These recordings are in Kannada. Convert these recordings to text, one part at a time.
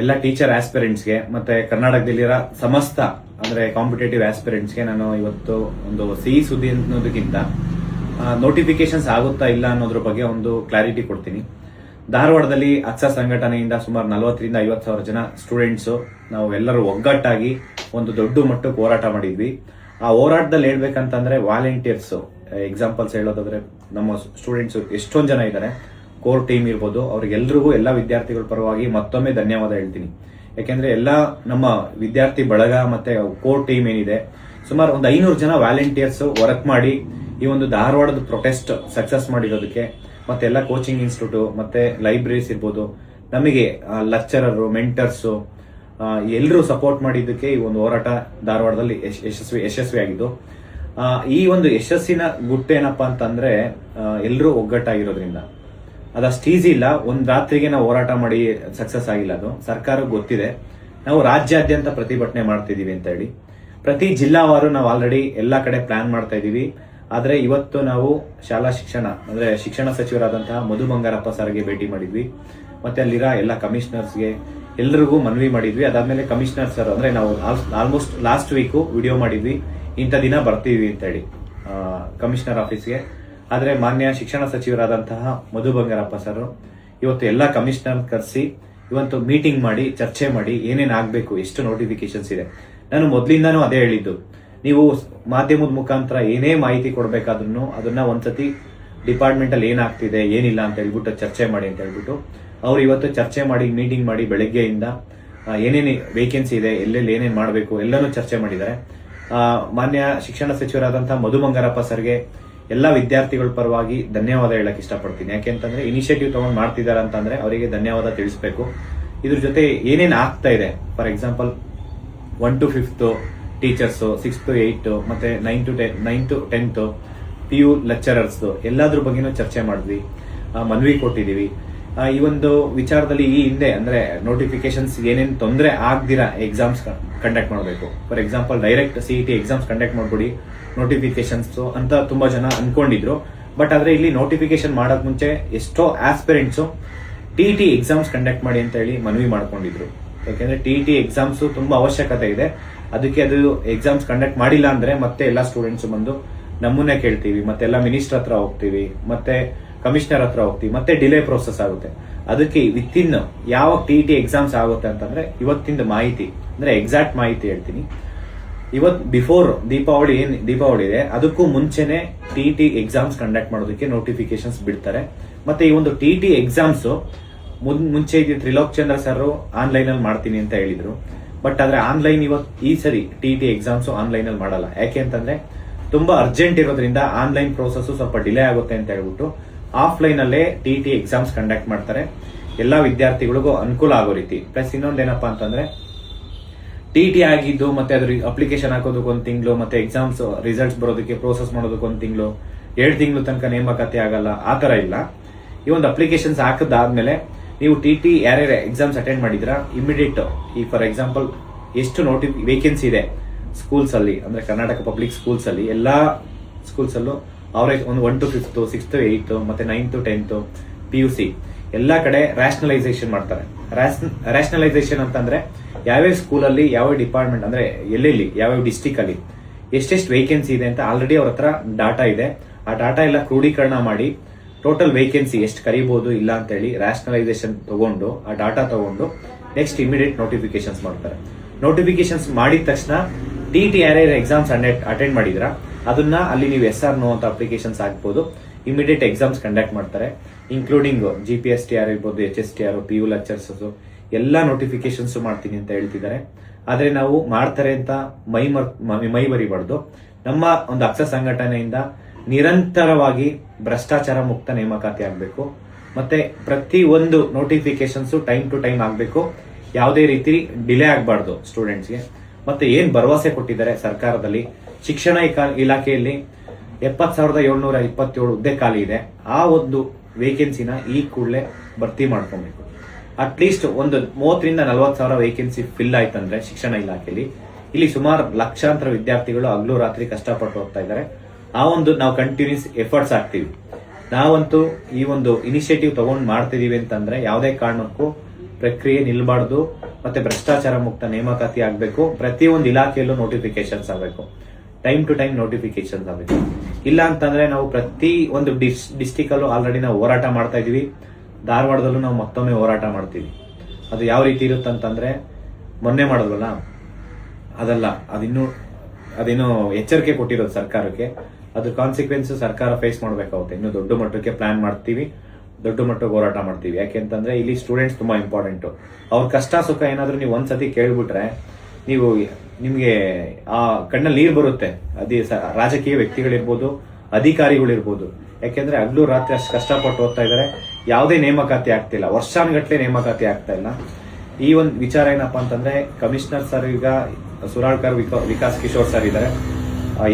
ಎಲ್ಲ ಟೀಚರ್ ಆಸ್ಪಿರೆಂಟ್ಸ್ಗೆ ಮತ್ತೆ ಕರ್ನಾಟಕದಲ್ಲಿರೋ ಸಮಸ್ತ, ಅಂದ್ರೆ ಕಾಂಪಿಟೇಟಿವ್ ಆಸ್ಪಿರೆಂಟ್ಸ್ಗೆ ನಾನು ಇವತ್ತು ಒಂದು ಸಿಹಿ ಸುದ್ದಿ ಅನ್ನೋದಕ್ಕಿಂತ ನೋಟಿಫಿಕೇಶನ್ಸ್ ಆಗುತ್ತಾ ಇಲ್ಲ ಅನ್ನೋದ್ರ ಬಗ್ಗೆ ಒಂದು ಕ್ಲಾರಿಟಿ ಕೊಡ್ತೀನಿ. ಧಾರವಾಡದಲ್ಲಿ ಅಚ್ಚ ಸಂಘಟನೆಯಿಂದ ಸುಮಾರು ನಲವತ್ತರಿಂದ ಐವತ್ತು ಸಾವಿರ ಜನ ಸ್ಟೂಡೆಂಟ್ಸ್ ನಾವು ಎಲ್ಲರೂ ಒಗ್ಗಟ್ಟಾಗಿ ಒಂದು ದೊಡ್ಡ ಮಟ್ಟಕ್ಕೆ ಹೋರಾಟ ಮಾಡಿದ್ವಿ. ಆ ಹೋರಾಟದಲ್ಲಿ ಹೇಳ್ಬೇಕಂತಂದ್ರೆ ವಾಲಂಟಿಯರ್ಸ್ ಎಕ್ಸಾಂಪಲ್ಸ್ ಹೇಳೋದಾದ್ರೆ ನಮ್ಮ ಸ್ಟೂಡೆಂಟ್ಸ್ ಎಷ್ಟೊಂದು ಜನ ಇದ್ದಾರೆ. ಕೋರ್ ಟೀಮ್ ಇರ್ಬೋದು, ಅವ್ರಿಗೆಲ್ರಿಗೂ ಎಲ್ಲ ವಿದ್ಯಾರ್ಥಿಗಳ ಪರವಾಗಿ ಮತ್ತೊಮ್ಮೆ ಧನ್ಯವಾದ ಹೇಳ್ತೀನಿ. ಯಾಕೆಂದ್ರೆ ಎಲ್ಲ ನಮ್ಮ ವಿದ್ಯಾರ್ಥಿ ಬಳಗ ಮತ್ತೆ ಕೋರ್ ಟೀಮ್ ಏನಿದೆ, ಸುಮಾರು ಒಂದು ಐನೂರು ಜನ ವ್ಯಾಲಂಟಿಯರ್ಸ್ ವರ್ಕ್ ಮಾಡಿ ಈ ಒಂದು ಧಾರವಾಡದ ಪ್ರೊಟೆಸ್ಟ್ ಸಕ್ಸಸ್ ಮಾಡಿರೋದಕ್ಕೆ, ಮತ್ತೆ ಎಲ್ಲ ಕೋಚಿಂಗ್ ಇನ್ಸ್ಟಿಟ್ಯೂಟ್ ಮತ್ತೆ ಲೈಬ್ರರೀಸ್ ಇರ್ಬೋದು, ನಮಗೆ ಲೆಕ್ಚರರು ಮೆಂಟರ್ಸು ಎಲ್ಲರೂ ಸಪೋರ್ಟ್ ಮಾಡಿದ್ದಕ್ಕೆ ಈ ಒಂದು ಹೋರಾಟ ಧಾರವಾಡದಲ್ಲಿ ಯಶಸ್ವಿ ಯಶಸ್ವಿ ಆಗಿದ್ದು. ಈ ಒಂದು ಯಶಸ್ಸಿನ ಗುಟ್ಟೇನಪ್ಪ ಅಂತಂದ್ರೆ ಎಲ್ಲರೂ ಒಗ್ಗಟ್ಟಾಗಿರೋದ್ರಿಂದ. ಅದಷ್ಟು ಈಸಿ ಇಲ್ಲ. ಒಂದ್ ರಾತ್ರಿಗೆ ನಾವು ಹೋರಾಟ ಮಾಡಿ ಸಕ್ಸಸ್ ಆಗಿಲ್ಲ ಅದು. ಸರ್ಕಾರ ಗೊತ್ತಿದೆ. ನಾವು ರಾಜ್ಯಾದ್ಯಂತ ಪ್ರತಿಭಟನೆ ಮಾಡ್ತಿದೀವಿ ಅಂತ ಹೇಳಿ. ಪ್ರತಿ ಜಿಲ್ಲಾವಾರು ನಾವು ಆಲ್ರೆಡಿ ಎಲ್ಲಾ ಕಡೆ ಪ್ಲಾನ್ ಮಾಡ್ತಾ ಇದೀವಿ ಆದ್ರೆ ಇವತ್ತು ನಾವು ಶಾಲಾ ಶಿಕ್ಷಣ, ಅಂದ್ರೆ ಶಿಕ್ಷಣ ಸಚಿವರಾದಂತಹ ಮಧು ಬಂಗಾರಪ್ಪ ಸರ್ಗೆ ಭೇಟಿ ಮಾಡಿದ್ವಿ. ಮತ್ತೆ ಅಲ್ಲಿರೋ ಎಲ್ಲ ಕಮಿಷನರ್ಸ್ಗೆ ಎಲ್ರಿಗೂ ಮನವಿ ಮಾಡಿದ್ವಿ. ಅದಾದ್ಮೇಲೆ ಕಮಿಷನರ್ ಸರ್ ಅಂದ್ರೆ ನಾವು ಆಲ್ಮೋಸ್ಟ್ ಲಾಸ್ಟ್ ವೀಕು ವಿಡಿಯೋ ಮಾಡಿದ್ವಿ. ಇಂಥ ದಿನ ಬರ್ತೀವಿ ಅಂತ ಹೇಳಿ ಕಮಿಷನರ್ ಆಫೀಸ್ಗೆ ಆದ್ರೆ ಮಾನ್ಯ ಶಿಕ್ಷಣ ಸಚಿವರಾದಂತಹ ಮಧು ಬಂಗಾರಪ್ಪ ಸರ್, ಇವತ್ತು ಎಲ್ಲ ಕಮಿಷನರ್ ಕರೆಸಿ ಇವತ್ತು ಮೀಟಿಂಗ್ ಮಾಡಿ, ಚರ್ಚೆ ಮಾಡಿ ಏನೇನು ಆಗಬೇಕು, ಎಷ್ಟು ನೋಟಿಫಿಕೇಶನ್ಸ್ ಇದೆ. ನಾನು ಮೊದಲಿಂದನೂ ಅದೇ ಹೇಳಿದ್ದು. ನೀವು ಮಾಧ್ಯಮದ ಮುಖಾಂತರ ಏನೇ ಮಾಹಿತಿ ಕೊಡಬೇಕಾದ್ರೂ ಅದನ್ನ ಒಂದ್ಸತಿ ಡಿಪಾರ್ಟ್ಮೆಂಟ್ ಅಲ್ಲಿ ಏನಾಗ್ತಿದೆ, ಏನಿಲ್ಲ ಅಂತ ಹೇಳ್ಬಿಟ್ಟು ಚರ್ಚೆ ಮಾಡಿ ಅಂತ ಹೇಳ್ಬಿಟ್ಟು, ಅವ್ರು ಇವತ್ತು ಚರ್ಚೆ ಮಾಡಿ ಮೀಟಿಂಗ್ ಮಾಡಿ ಬೆಳಗ್ಗೆಯಿಂದ ಏನೇನು ವೇಕೆನ್ಸಿ ಇದೆ, ಎಲ್ಲೆಲ್ಲಿ ಏನೇನು ಮಾಡಬೇಕು, ಎಲ್ಲನೂ ಚರ್ಚೆ ಮಾಡಿದ್ದಾರೆ. ಮಾನ್ಯ ಶಿಕ್ಷಣ ಸಚಿವರಾದಂತಹ ಮಧು ಬಂಗಾರಪ್ಪ ಸರ್ಗೆ ಎಲ್ಲಾ ವಿದ್ಯಾರ್ಥಿಗಳ ಪರವಾಗಿ ಧನ್ಯವಾದ ಹೇಳಕ್ ಇಷ್ಟಪಡ್ತೀನಿ. ಯಾಕೆಂತಂದ್ರೆ ಇನಿಷಿಯೇಟಿವ್ ತಗೊಂಡ್ ಮಾಡ್ತಿದ್ದಾರೆ ಅಂತಂದ್ರೆ ಅವರಿಗೆ ಧನ್ಯವಾದ ತಿಳಿಸ್ಬೇಕು. ಇದ್ರ ಜೊತೆ ಏನೇನು ಆಗ್ತಾ ಇದೆ? For example one to fifth teachers six to eight ಮತ್ತೆ nine to ten nine to tenth P U lecturers ಎಲ್ಲಾದ್ರ ಬಗ್ಗೆನೂ ಚರ್ಚೆ ಮಾಡಿದ್ವಿ. ಮನವಿ ಕೊಟ್ಟಿದೀವಿ ಆ, ಈ ಒಂದು ವಿಚಾರದಲ್ಲಿ ಈ ಹಿಂದೆ, ಅಂದ್ರೆ ನೋಟಿಫಿಕೇಶನ್ಸ್ ಏನೇನು ತೊಂದರೆ ಆಗ್ದಿರಾ ಎಕ್ಸಾಮ್ಸ್ ಕಂಡಕ್ಟ್ ಮಾಡಬೇಕು. For example direct CET exams conduct ಮಾಡ್ಬಿಡಿ ನೋಟಿಫಿಕೇಶನ್ಸ್ ಅಂತ ತುಂಬಾ ಜನ ಅನ್ಕೊಂಡಿದ್ರು. ಬಟ್ ಆದ್ರೆ ಇಲ್ಲಿ ನೋಟಿಫಿಕೇಶನ್ ಮಾಡೋದ್ ಮುಂಚೆ ಎಷ್ಟೋ aspirants T T exams conduct ಮಾಡಿ ಅಂತ ಹೇಳಿ ಮನವಿ ಮಾಡ್ಕೊಂಡಿದ್ರು. ಯಾಕೆಂದ್ರೆ ಟಿ ಟಿ ಎಕ್ಸಾಮ್ಸ್ ತುಂಬಾ ಅವಶ್ಯಕತೆ ಇದೆ. ಅದಕ್ಕೆ ಅದು ಎಕ್ಸಾಮ್ಸ್ ಕಂಡಕ್ಟ್ ಮಾಡಿಲ್ಲ ಅಂದ್ರೆ ಮತ್ತೆ ಎಲ್ಲ ಸ್ಟೂಡೆಂಟ್ಸ್ ಬಂದು ನಮ್ಮನ್ನೇ ಕೇಳ್ತೀವಿ, ಮತ್ತೆ ಎಲ್ಲ ಮಿನಿಸ್ಟರ್ ಹತ್ರ ಹೋಗ್ತೀವಿ, ಮತ್ತೆ ಕಮಿಷನರ್ ಹತ್ರ ಹೋಗ್ತೀವಿ, ಮತ್ತೆ ಡಿಲೇ ಪ್ರೋಸೆಸ್ ಆಗುತ್ತೆ. ಅದಕ್ಕೆ ವಿತಿನ್ ಯಾವ ಟಿ ಟಿ ಎಕ್ಸಾಮ್ಸ್ ಆಗುತ್ತೆ ಅಂತಂದ್ರೆ ಇವತ್ತಿಂದ ಮಾಹಿತಿ, ಅಂದ್ರೆ ಎಕ್ಸಾಕ್ಟ್ ಮಾಹಿತಿ ಹೇಳ್ತೀನಿ. ಇವತ್ ಬಿಫೋರ್ ದೀಪಾವಳಿ ಏನ್, ದೀಪಾವಳಿ ಇದೆ, ಅದಕ್ಕೂ ಮುಂಚೆನೆ ಟಿ ಟಿ ಎಕ್ಸಾಮ್ಸ್ ಕಂಡಕ್ಟ್ ಮಾಡೋದಕ್ಕೆ ನೋಟಿಫಿಕೇಶನ್ಸ್ ಬಿಡ್ತಾರೆ. ಮತ್ತೆ ಈ ಒಂದು ಟಿ ಟಿ ಎಕ್ಸಾಮ್ಸ್ ಮುಂಚೆ ಇದ್ದ ತ್ರಿಲೋಕ್ ಚಂದ್ರ ಸರ್ ಆನ್ಲೈನ್ ಅಲ್ಲಿ ಮಾಡ್ತೀನಿ ಅಂತ ಹೇಳಿದ್ರು. ಬಟ್ ಆದ್ರೆ ಆನ್ಲೈನ್ ಇವತ್ತು ಈ ಸರಿ ಟಿ ಟಿ ಎಕ್ಸಾಮ್ಸ್ ಆನ್ಲೈನ್ ಅಲ್ಲಿ ಮಾಡಲ್ಲ. ಯಾಕೆ ಅಂತಂದ್ರೆ ತುಂಬಾ ಅರ್ಜೆಂಟ್ ಇರೋದ್ರಿಂದ ಆನ್ಲೈನ್ ಪ್ರೋಸೆಸ್ ಸ್ವಲ್ಪ ಡಿಲೇ ಆಗುತ್ತೆ ಅಂತ ಹೇಳ್ಬಿಟ್ಟು ಆಫ್ಲೈನ್ ಅಲ್ಲೇ ಟಿ ಟಿ ಎಕ್ಸಾಮ್ಸ್ ಕಂಡಕ್ಟ್ ಮಾಡ್ತಾರೆ. ಎಲ್ಲಾ ವಿದ್ಯಾರ್ಥಿಗಳಿಗೂ ಅನುಕೂಲ ಆಗೋ ರೀತಿ. ಪ್ಲಸ್ ಇನ್ನೊಂದೇನಪ್ಪಾ ಅಂತಂದ್ರೆ ಟಿ ಟಿ ಆಗಿದ್ದು ಮತ್ತೆ ಅದ್ರ ಅಪ್ಲಿಕೇಶನ್ ಹಾಕೋದಕ್ಕೆ ಒಂದು ತಿಂಗಳು, ಮತ್ತೆ ಎಕ್ಸಾಮ್ಸ್ ರಿಸಲ್ಟ್ಸ್ ಬರೋದಕ್ಕೆ ಪ್ರೋಸೆಸ್ ಮಾಡೋದಕ್ಕೆ ಒಂದು ತಿಂಗಳು ಎರಡು ತಿಂಗಳು ತನಕ ನೇಮಕಾತಿ ಆಗಲ್ಲ, ಆ ಥರ ಇಲ್ಲ. ಈ ಒಂದು ಅಪ್ಲಿಕೇಶನ್ಸ್ ಹಾಕದಾದ್ಮೇಲೆ ನೀವು ಟಿ ಟಿ ಯಾರ್ಯಾರ ಎಕ್ಸಾಮ್ಸ್ ಅಟೆಂಡ್ ಮಾಡಿದ್ರ ಇಮಿಡಿಯೇಟ್ ಈ ಫಾರ್ ಎಕ್ಸಾಂಪಲ್ ಎಷ್ಟು ನೋಟಿ ವೇಕೆನ್ಸಿ ಇದೆ ಸ್ಕೂಲ್ಸ್ ಅಲ್ಲಿ, ಅಂದ್ರೆ ಕರ್ನಾಟಕ ಪಬ್ಲಿಕ್ ಸ್ಕೂಲ್ಸ್ ಅಲ್ಲಿ, ಎಲ್ಲಾ ಸ್ಕೂಲ್ಸ್ ಅವರೇಜ್ ಒಂದು one to fifth sixth eighth ಮತ್ತೆ ninth tenth P U C ಎಲ್ಲಾ ಕಡೆ ರ್ಯಾಷನಲೈಸೇಷನ್ ಮಾಡ್ತಾರೆ. ರ್ಯಾಷನಲೈಸೇಷನ್ ಅಂತಂದ್ರೆ ಯಾವ್ಯಾವ ಸ್ಕೂಲಲ್ಲಿ ಯಾವ ಡಿಪಾರ್ಟ್ಮೆಂಟ್ ಅಂದ್ರೆ ಎಲ್ಲೆಲ್ಲಿ, ಯಾವ್ಯಾವ ಡಿಸ್ಟಿಕ್ ಅಲ್ಲಿ ಎಷ್ಟೆಷ್ಟು ವೇಕೆನ್ಸಿ ಇದೆ ಅಂತ ಆಲ್ರೆಡಿ ಅವ್ರ ಹತ್ರ ಡಾಟಾ ಇದೆ. ಆ ಡಾಟಾ ಎಲ್ಲ ಕ್ರೋಢೀಕರಣ ಮಾಡಿ ಟೋಟಲ್ ವೇಕೆನ್ಸಿ ಎಷ್ಟು ಕರಿಬಹುದು ಇಲ್ಲ ಅಂತ ಹೇಳಿ ರ್ಯಾಷನಲೈಸೇಷನ್ ತಗೊಂಡು, ಆ ಡಾಟಾ ತಗೊಂಡು ನೆಕ್ಸ್ಟ್ ಇಮಿಡಿಯೇಟ್ ನೋಟಿಫಿಕೇಶನ್ಸ್ ಮಾಡ್ತಾರೆ. ನೋಟಿಫಿಕೇಶನ್ಸ್ ಮಾಡಿದ ತಕ್ಷಣ T T R exams attend ಮಾಡಿದ್ರ ಅದನ್ನ ಅಲ್ಲಿ ನೀವು ಎಸ್ ಆರ್ ನೋ ಅಂತ ಅಪ್ಲಿಕೇಶನ್ಸ್ ಹಾಕ್ಬೋದು. ಇಮಿಡಿಯೇಟ್ ಎಕ್ಸಾಮ್ಸ್ ಕಂಡಕ್ಟ್ ಮಾಡ್ತಾರೆ. Including G P S T R ಇರ್ಬೋದು H S T R P U lecturers ಎಲ್ಲ ನೋಟಿಫಿಕೇಶನ್ಸ್ ಮಾಡ್ತೀನಿ ಅಂತ ಹೇಳ್ತಿದ್ದಾರೆ. ಆದರೆ ನಾವು ಮಾಡ್ತಾರೆ ಅಂತ ಮೈ ಮರ್, ಮೈ ಬರಿಬಾರ್ದು. ನಮ್ಮ ಒಂದು ಅಕ್ಷ ಸಂಘಟನೆಯಿಂದ ನಿರಂತರವಾಗಿ ಭ್ರಷ್ಟಾಚಾರ ಮುಕ್ತ ನೇಮಕಾತಿ ಆಗಬೇಕು. ಮತ್ತೆ ಪ್ರತಿ ಒಂದು ನೋಟಿಫಿಕೇಶನ್ಸ್ ಟೈಮ್ ಟು ಟೈಮ್ ಆಗಬೇಕು. ಯಾವುದೇ ರೀತಿ ಡಿಲೇ ಆಗಬಾರ್ದು ಸ್ಟೂಡೆಂಟ್ಸ್ಗೆ ಮತ್ತೆ ಏನ್ ಭರವಸೆ ಕೊಟ್ಟಿದ್ದಾರೆ ಸರ್ಕಾರದಲ್ಲಿ? ಶಿಕ್ಷಣ ಇಲಾಖೆಯಲ್ಲಿ ಎಪ್ಪತ್ತು ಸಾವಿರದ ಏಳ್ನೂರ ಇಪ್ಪತ್ತೇಳು ಹುದ್ದೆ ಖಾಲಿ ಇದೆ. ಆ ಒಂದು ವೇಕೆನ್ಸಿನ ಈ ಕೂಡಲೇ ಭರ್ತಿ ಮಾಡ್ಕೊಬೇಕು. ಅಟ್ಲೀಸ್ಟ್ ಒಂದು ಮೂವತ್ತರಿಂದ ನಲವತ್ತು ಸಾವಿರ ವೇಕೆನ್ಸಿ ಫಿಲ್ ಆಯ್ತಂದ್ರೆ ಶಿಕ್ಷಣ ಇಲಾಖೆಯಲ್ಲಿ ಇಲ್ಲಿ ಸುಮಾರು ಲಕ್ಷಾಂತರ ವಿದ್ಯಾರ್ಥಿಗಳು ಹಗಲು ರಾತ್ರಿ ಕಷ್ಟಪಟ್ಟು ಹೋಗ್ತಾ ಇದ್ದಾರೆ. ಆ ಒಂದು ನಾವು ಕಂಟಿನ್ಯೂಸ್ ಎಫರ್ಟ್ಸ್ ಆಗ್ತೀವಿ. ನಾವಂತೂ ಈ ಒಂದು ಇನಿಷಿಯೇಟಿವ್ ತಗೊಂಡು ಮಾಡ್ತಿದೀವಿ ಅಂತಂದ್ರೆ ಯಾವುದೇ ಕಾರಣಕ್ಕೂ ಪ್ರಕ್ರಿಯೆ ನಿಲ್ಬಾರ್ದು, ಮತ್ತೆ ಭ್ರಷ್ಟಾಚಾರ ಮುಕ್ತ ನೇಮಕಾತಿ ಆಗಬೇಕು. ಪ್ರತಿಯೊಂದು ಇಲಾಖೆಯಲ್ಲೂ ನೋಟಿಫಿಕೇಶನ್ಸ್ ಆಗಬೇಕು. ಟೈಮ್ ಟು ಟೈಮ್ ನೋಟಿಫಿಕೇಶನ್ ಆಗುತ್ತೆ ಇಲ್ಲ ಅಂತಂದ್ರೆ ನಾವು ಪ್ರತಿ ಒಂದು ಡಿಸ್ ಡಿಸ್ಟಿಕ್ ಅಲ್ಲೂ ಆಲ್ರೆಡಿ ನಾವು ಹೋರಾಟ ಮಾಡ್ತಾ ಇದೀವಿ ಧಾರವಾಡದಲ್ಲೂ ನಾವು ಮತ್ತೊಮ್ಮೆ ಹೋರಾಟ ಮಾಡ್ತೀವಿ. ಅದು ಯಾವ ರೀತಿ ಇರುತ್ತಂತಂದ್ರೆ ಮೊನ್ನೆ ಮಾಡಿದ್ವಲ್ಲ? ಅದಲ್ಲ, ಅದಿನ್ನೂ ಅದೇನೋ ಎಚ್ಚರಿಕೆ ಕೊಟ್ಟಿರೋದು ಸರ್ಕಾರಕ್ಕೆ. ಅದ್ರ ಕಾನ್ಸಿಕ್ವೆನ್ಸ್ ಸರ್ಕಾರ ಫೇಸ್ ಮಾಡಬೇಕಾಗುತ್ತೆ. ಇನ್ನು ದೊಡ್ಡ ಮಟ್ಟಕ್ಕೆ ಪ್ಲಾನ್ ಮಾಡ್ತೀವಿ. ದೊಡ್ಡ ಮಟ್ಟಕ್ಕೆ ಹೋರಾಟ ಮಾಡ್ತೀವಿ. ಯಾಕೆಂತಂದ್ರೆ ಇಲ್ಲಿ ಸ್ಟೂಡೆಂಟ್ಸ್ ತುಂಬಾ ಇಂಪಾರ್ಟೆಂಟ್ ಅವ್ರ ಕಷ್ಟ ಸುಖ ಏನಾದರೂ ನೀವು ಒಂದ್ಸತಿ ಕೇಳ್ಬಿಟ್ರೆ ನೀವು ನಿಮಗೆ ಆ ಕಣ್ಣಲ್ಲಿ ನೀರು ಬರುತ್ತೆ. ಅದೇ ರಾಜಕೀಯ ವ್ಯಕ್ತಿಗಳಿರ್ಬೋದು, ಅಧಿಕಾರಿಗಳಿರ್ಬೋದು. ಯಾಕೆಂದ್ರೆ ಹಗ್ಲು ರಾತ್ರಿ ಅಷ್ಟು ಕಷ್ಟಪಟ್ಟು ಓದ್ತಾ ಇದಾರೆ. ಯಾವುದೇ ನೇಮಕಾತಿ ಆಗ್ತಿಲ್ಲ. ವರ್ಷಾನುಗಟ್ಲೆ ನೇಮಕಾತಿ ಆಗ್ತಾ ಇಲ್ಲ. ಈ ಒಂದು ವಿಚಾರ ಏನಪ್ಪಾ ಅಂತಂದ್ರೆ, ಕಮಿಷನರ್ ಸರ್ ಈಗ, ಸುರಾಳ್ಕರ್ ವಿಕ- ವಿಕಾಸ್ ಕಿಶೋರ್ ಸರ್ ಇದ್ದಾರೆ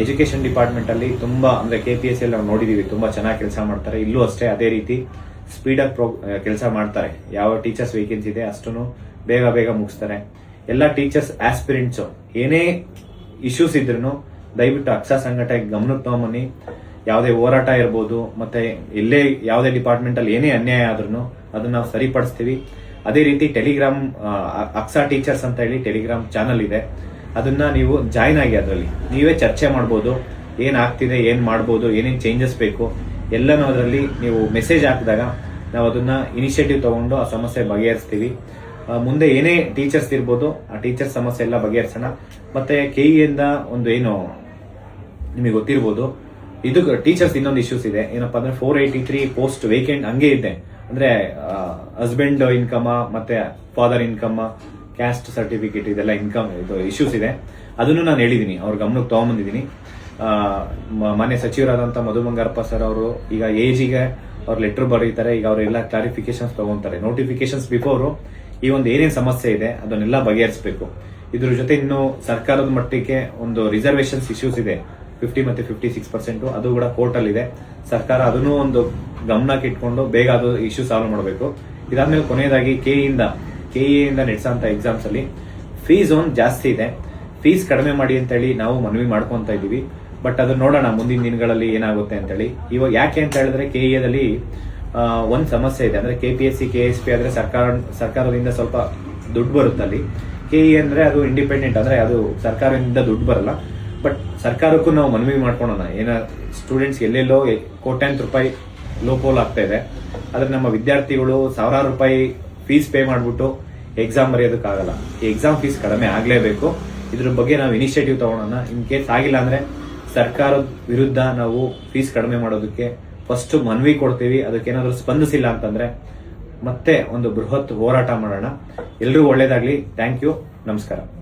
ಎಜುಕೇಶನ್ ಡಿಪಾರ್ಟ್ಮೆಂಟ್ ಅಲ್ಲಿ ತುಂಬಾ, ಅಂದ್ರೆ ಕೆ ಪಿ ಎಸ್ ಅಲ್ಲಿ ನಾವು ನೋಡಿದೀವಿ, ತುಂಬಾ ಚೆನ್ನಾಗಿ ಕೆಲಸ ಮಾಡ್ತಾರೆ. ಇಲ್ಲೂ ಅಷ್ಟೇ ಅದೇ ರೀತಿ ಸ್ಪೀಡ್ ಅಪ್ ಕೆಲಸ ಮಾಡ್ತಾರೆ. ಯಾವ ಟೀಚರ್ಸ್ ವೇಕೆನ್ಸಿ ಇದೆ ಅಷ್ಟನ್ನು ಬೇಗ ಬೇಗ ಮುಗಿಸ್ತಾರೆ. ಎಲ್ಲ ಟೀಚರ್ಸ್ ಆಸ್ಪಿರೆಂಟ್ಸ್ ಏನೇ ಇಶ್ಯೂಸ್ ಇದ್ರು ದಯವಿಟ್ಟು ಅಕ್ಷ ಸಂಘಟನೆ ಗಮನಕ್ಕೆ ತಗೊಂಬನ್ನಿ. ಯಾವುದೇ ಹೋರಾಟ ಇರ್ಬೋದು, ಮತ್ತೆ ಎಲ್ಲೇ ಯಾವುದೇ ಡಿಪಾರ್ಟ್ಮೆಂಟ್ ಅಲ್ಲಿ ಏನೇ ಅನ್ಯಾಯ ಆದ್ರೂ ಅದನ್ನ ನಾವು ಸರಿಪಡಿಸ್ತೀವಿ. ಅದೇ ರೀತಿ ಟೆಲಿಗ್ರಾಮ್ ಅಕ್ಸಾ ಟೀಚರ್ಸ್ ಅಂತ ಹೇಳಿ ಟೆಲಿಗ್ರಾಮ್ ಚಾನಲ್ ಇದೆ. ಅದನ್ನ ನೀವು ಜಾಯ್ನ್ ಆಗಿ ಅದರಲ್ಲಿ. ನೀವೇ ಚರ್ಚೆ ಮಾಡ್ಬೋದು, ಏನ್ ಆಗ್ತಿದೆ, ಏನ್ ಮಾಡ್ಬೋದು, ಏನೇನು ಚೇಂಜಸ್ ಬೇಕು, ಎಲ್ಲನೂ ಅದರಲ್ಲಿ ನೀವು ಮೆಸೇಜ್ ಹಾಕಿದಾಗ ನಾವು ಅದನ್ನ ಇನಿಷಿಯೇಟಿವ್ ತಗೊಂಡು ಆ ಸಮಸ್ಯೆ ಬಗೆಹರಿಸ್ತೀವಿ. ಮುಂದೆ ಏನೇ ಟೀಚರ್ಸ್ ಇರ್ಬೋದು, ಆ ಟೀಚರ್ಸ್ ಸಮಸ್ಯೆ ಎಲ್ಲ ಬಗೆಹರಿಸೋಣ. ಮತ್ತೆ ಕೆ ಇಂದ ಒಂದು ಏನು ನಿಮಗೆ ಗೊತ್ತಿರ್ಬೋದು, ಇದು ಟೀಚರ್ಸ್ ಇನ್ನೊಂದು ಇಶ್ಯೂಸ್ ಇದೆ. ಏನಪ್ಪಾ ಅಂದ್ರೆ four eighty three post vacant ಹಂಗೆ ಇದೆ. ಅಂದ್ರೆ ಹಸ್ಬೆಂಡ್ ಇನ್ಕಮ್ ಮತ್ತೆ ಫಾದರ್ ಇನ್ಕಮ್ ಕ್ಯಾಸ್ಟ್ ಸರ್ಟಿಫಿಕೇಟ್ ಇದೆಲ್ಲ ಇನ್ಕಮ್ ಇದು ಇಶ್ಯೂಸ್ ಇದೆ. ಅದನ್ನು ನಾನು ಹೇಳಿದ್ದೀನಿ, ಅವ್ರ ಗಮನಕ್ಕೆ ತಗೊಂಬಂದಿದ್ದೀನಿ. ಮನೆ ಸಚಿವರಾದಂತ ಮಧು ಬಂಗಾರಪ್ಪ ಸರ್ ಅವರು ಈಗ ಏಜಿಗೆ ಅವ್ರ ಲೆಟರ್ ಬರೀತಾರೆ, ಈಗ ಅವರೆಲ್ಲ ಕ್ಲಾರಿಫಿಕೇಶನ್ಸ್ ತಗೊಂತಾರೆ. ನೋಟಿಫಿಕೇಶನ್ಸ್ ಬಿಫೋರ್ ಈ ಒಂದು ಏನೇನು ಸಮಸ್ಯೆ ಇದೆ, ಅದನ್ನೆಲ್ಲ ಬಗೆಹರಿಸಬೇಕು. ಇದ್ರ ಜೊತೆ ಇನ್ನು ಸರ್ಕಾರದ ಮಟ್ಟಿಗೆ ಒಂದು ರಿಸರ್ವೇಶನ್ಸ್ ಇಶ್ಯೂಸ್ ಇದೆ ಫಿಫ್ಟಿ ಮತ್ತೆ ಫಿಫ್ಟಿ ಸಿಕ್ಸ್ ಪರ್ಸೆಂಟ್ ಅದು ಕೂಡ ಕೋರ್ಟ್ ಅಲ್ಲಿ ಇದೆ. ಸರ್ಕಾರ ಅದನ್ನು ಒಂದು ಗಮನಕ್ಕೆ ಇಟ್ಕೊಂಡು ಬೇಗ ಅದು ಇಶ್ಯೂ ಸಾಲ್ವ್ ಮಾಡಬೇಕು. ಇದಾದ್ಮೇಲೆ ಕೊನೆಯದಾಗಿ ಕೆ ಇಂದ ಕೆ ಇಂದ ನಡೆಸಂತ ಎಕ್ಸಾಮ್ಸ್ ಅಲ್ಲಿ ಫೀಸ್ ಒಂದು ಜಾಸ್ತಿ ಇದೆ. ಫೀಸ್ ಕಡಿಮೆ ಮಾಡಿ ಅಂತ ಹೇಳಿ ನಾವು ಮನವಿ ಮಾಡ್ಕೊಂತ ಇದ್ದೀವಿ. ಬಟ್ ಅದು ನೋಡೋಣ, ಮುಂದಿನ ದಿನಗಳಲ್ಲಿ ಏನಾಗುತ್ತೆ ಅಂತ ಹೇಳಿ ಇವಾಗ ಯಾಕೆ ಅಂತ ಹೇಳಿದ್ರೆ ಕೆ ಎದಲ್ಲಿ ಒಂದು ಸಮಸ್ಯೆ ಇದೆ. ಅಂದ್ರೆ K P S C K S P ಆದ್ರೆ ಸರ್ಕಾರ, ಸರ್ಕಾರದಿಂದ ಸ್ವಲ್ಪ ದುಡ್ಡು ಬರುತ್ತೆ ಅಲ್ಲಿ. ಕೆ ಇ ಅಂದ್ರೆ ಅದು ಇಂಡಿಪೆಂಡೆಂಟ್ ಅಂದ್ರೆ ಅದು ಸರ್ಕಾರದಿಂದ ದುಡ್ಡು ಬರಲ್ಲ. ಬಟ್ ಸರ್ಕಾರಕ್ಕೂ ನಾವು ಮನವಿ ಮಾಡ್ಕೊಳೋಣ. ಏನ ಸ್ಟೂಡೆಂಟ್ಸ್ ಎಲ್ಲೆಲ್ಲೋ ಕೋಟ್ಯಾಂತರ ರೂಪಾಯಿ ಲೋಪೋಲ್ ಆಗ್ತಾ ಇದೆ. ಆದ್ರೆ ನಮ್ಮ ವಿದ್ಯಾರ್ಥಿಗಳು ಸಾವಿರಾರು ರೂಪಾಯಿ ಫೀಸ್ ಪೇ ಮಾಡಿಬಿಟ್ಟು ಎಕ್ಸಾಮ್ ಬರೆಯೋದಕ್ಕಾಗಲ್ಲ. ಈ ಎಕ್ಸಾಮ್ ಫೀಸ್ ಕಡಿಮೆ ಆಗಲೇಬೇಕು. ಇದ್ರ ಬಗ್ಗೆ ನಾವು ಇನಿಷಿಯೇಟಿವ್ ತಗೊಳೋಣ. ಇನ್ ಕೇಸ್ ಆಗಿಲ್ಲ ಅಂದ್ರೆ ಸರ್ಕಾರದ ವಿರುದ್ಧ ನಾವು ಫೀಸ್ ಕಡಿಮೆ ಮಾಡೋದಕ್ಕೆ ಫಸ್ಟ್ ಮನವಿ ಕೊಡ್ತೀವಿ, ಅದಕ್ಕೇನಾದ್ರೂ ಸ್ಪಂದಿಸಿಲ್ಲ ಅಂತಂದ್ರೆ ಮತ್ತೆ ಒಂದು ಬೃಹತ್ ಹೋರಾಟ ಮಾಡೋಣ. ಎಲ್ರಿಗೂ ಒಳ್ಳೇದಾಗ್ಲಿ. ಥ್ಯಾಂಕ್ ಯು ನಮಸ್ಕಾರ.